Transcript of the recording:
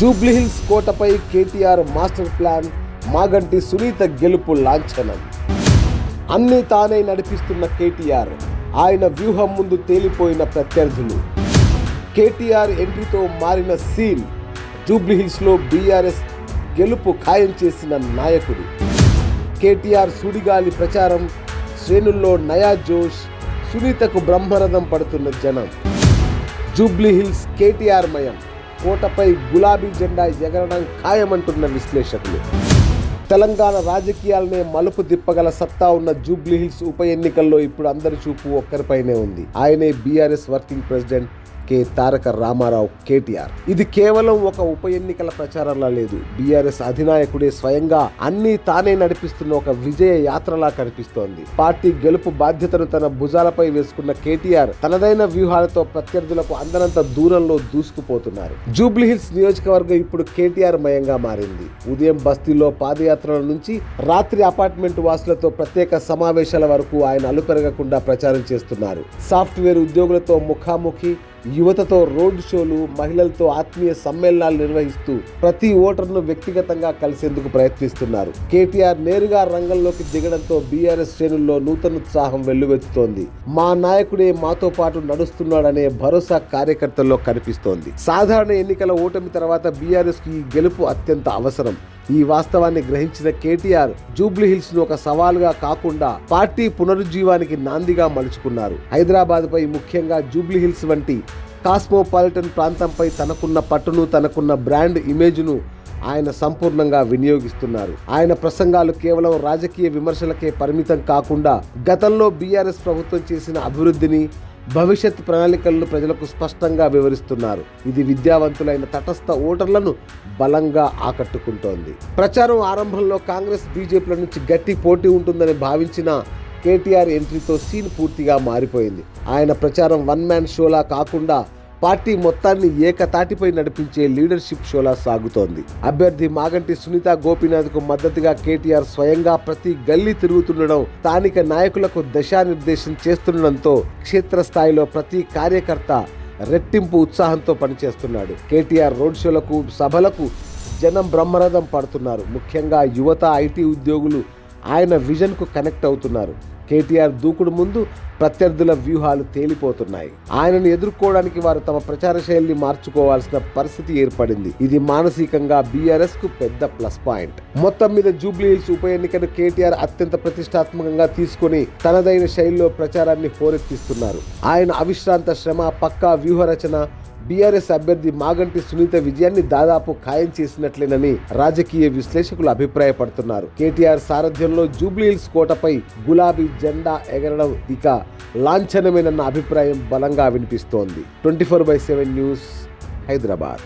Jubilee Hills కోటపై KTR master plan Maganti Sunitha గెలుపు లాంఛనం. అన్ని తానే నడిపిస్తున్న కేటీఆర్ ఆయన వ్యూహం ముందు తేలిపోయిన ప్రత్యర్థులు. కేటీఆర్ ఎంట్రీతో మారిన సీన్ జూబ్లీహిల్స్లో బీఆర్ఎస్ గెలుపు ఖాయం చేసిన నాయకుడు. కేటీఆర్ సుడిగాలి ప్రచారం శ్రేణుల్లో నయా జోష్ సునీతకు బ్రహ్మరథం పడుతున్న జనం. జూబ్లీహిల్స్ కేటీఆర్ మయం. కోటపై గులాబీ జెండా ఎగరడం ఖాయమంటున్న విశ్లేషకులు. తెలంగాణ రాజకీయాలనే మలుపు దిప్పగల సత్తా ఉన్న జూబ్లీహిల్స్ ఉప ఎన్నికల్లో ఇప్పుడు అందరి చూపు ఒక్కరిపైనే ఉంది. ఆయనే BRS working president K Taraka Rama Rao KTR. ఇది కేవలం ఒక ఉప ఎన్నికల ప్రచారంలా లేదు. బీఆర్ఎస్ అధినాయకుడే స్వయంగా అన్ని తానే నడిపిస్తున్న ఒక విజయ యాత్రలా కనిపిస్తోంది. పార్టీ గెలుపు బాధ్యతను తన భుజాలపై వేసుకున్న కేటీఆర్ తనదైన వ్యూహాలతో ప్రత్యర్థులకు అందనంత దూరంలో దూసుకుపోతున్నారు. జూబ్లీహిల్స్ నియోజకవర్గం ఇప్పుడు కేటీఆర్ మయంగా మారింది. ఉదయం బస్తీలో పాదయాత్రల నుంచి రాత్రి అపార్ట్మెంట్ వాసులతో ప్రత్యేక సమావేశాల వరకు ఆయన అలుపెరగకుండా ప్రచారం చేస్తున్నారు. సాఫ్ట్వేర్ ఉద్యోగులతో ముఖాముఖి యువతతో రోడ్ షోలు మహిళలతో ఆత్మీయ సమ్మేళనాలు నిర్వహిస్తూ ప్రతి ఓటర్ను వ్యక్తిగతంగా కలిసేందుకు ప్రయత్నిస్తున్నారు. కేటీఆర్ నేరుగా రంగంలోకి దిగడంతో బీఆర్ఎస్ శ్రేణుల్లో నూతనోత్సాహం వెల్లువెత్తుతోంది. మా నాయకుడే మాతో పాటు నడుస్తున్నాడనే భరోసా కార్యకర్తల్లో కనిపిస్తోంది. సాధారణ ఎన్నికల ఓటమి తర్వాత బీఆర్ఎస్కి ఈ గెలుపు అత్యంత అవసరం. ఈ వాస్తవాన్ని గ్రహించిన కేటీఆర్ జూబ్లీహిల్స్ను ఒక సవాలుగా కాకుండా పార్టీ పునరుజ్జీవానికి నాందిగా మలుచుకున్నారు. హైదరాబాద్ పై ముఖ్యంగా జూబ్లీహిల్స్ వంటి కాస్మోపాలిటన్ ప్రాంతంపై తనకున్న పట్టును తనకున్న బ్రాండ్ ఇమేజ్ను ఆయన సంపూర్ణంగా వినియోగిస్తున్నారు. ఆయన ప్రసంగాలు కేవలం రాజకీయ విమర్శలకే పరిమితం కాకుండా గతంలో బీఆర్ఎస్ ప్రభుత్వం చేసిన అభివృద్ధిని భవిష్యత్ ప్రణాళికలను ప్రజలకు స్పష్టంగా వివరిస్తున్నారు. ఇది విద్యావంతులైన తటస్థ ఓటర్లను బలంగా ఆకట్టుకుంటోంది. ప్రచారం ఆరంభంలో కాంగ్రెస్ బీజేపీల నుంచి గట్టి పోటీ ఉంటుందని భావించిన కేటీఆర్ ఎంట్రీతో సీన్ పూర్తిగా మారిపోయింది. ఆయన ప్రచారం వన్ మ్యాన్ షోలా కాకుండా పార్టీ మొత్తాన్ని ఏకతాటిపై నడిపించే లీడర్షిప్ షోలా సాగుతోంది. అభ్యర్థి మాగంటి సునీత గోపీనాథ్కు మద్దతుగా కేటీఆర్ స్వయంగా ప్రతి గల్లీ తిరుగుతుండడం స్థానిక నాయకులకు దిశానిర్దేశం చేస్తుండడంతో క్షేత్రస్థాయిలో ప్రతి కార్యకర్త రెట్టింపు ఉత్సాహంతో పనిచేస్తున్నాడు. కేటీఆర్ రోడ్ షోలకు సభలకు జనం బ్రహ్మరథం పడుతున్నారు. ముఖ్యంగా యువత ఐటీ ఉద్యోగులు ఆయన విజన్కు కనెక్ట్ అవుతున్నారు. కేటీఆర్ దూకుడు ముందు ప్రత్యర్థుల వ్యూహాలు తేలిపోతున్నాయి. ఆయనను ఎదుర్కోవడానికి వారు తమ ప్రచార శైలిని మార్చుకోవాల్సిన పరిస్థితి ఏర్పడింది. ఇది మానసికంగా బీఆర్ఎస్కు పెద్ద ప్లస్ పాయింట్ మొత్తం మీద జూబ్లీ హిల్స్ ఉప ఎన్నికను కేటీఆర్ అత్యంత ప్రతిష్టాత్మకంగా తీసుకుని తనదైన శైలిలో ప్రచారాన్ని హోరెత్తిస్తున్నారు. ఆయన అవిశ్రాంత శ్రమ పక్కా వ్యూహ రచన బీఆర్ఎస్ అభ్యర్థి మాగంటి సునీత విజయాన్ని దాదాపు ఖాయం చేసినట్లేనని రాజకీయ విశ్లేషకులు అభిప్రాయపడుతున్నారు. కేటీఆర్ సారథ్యంలో జూబ్లీహిల్స్ కోటపై గులాబీ జెండా ఎగరడం ఇక లాంఛనమేనన్న అభిప్రాయం బలంగా వినిపిస్తోంది. Twenty four by seven news Hyderabad.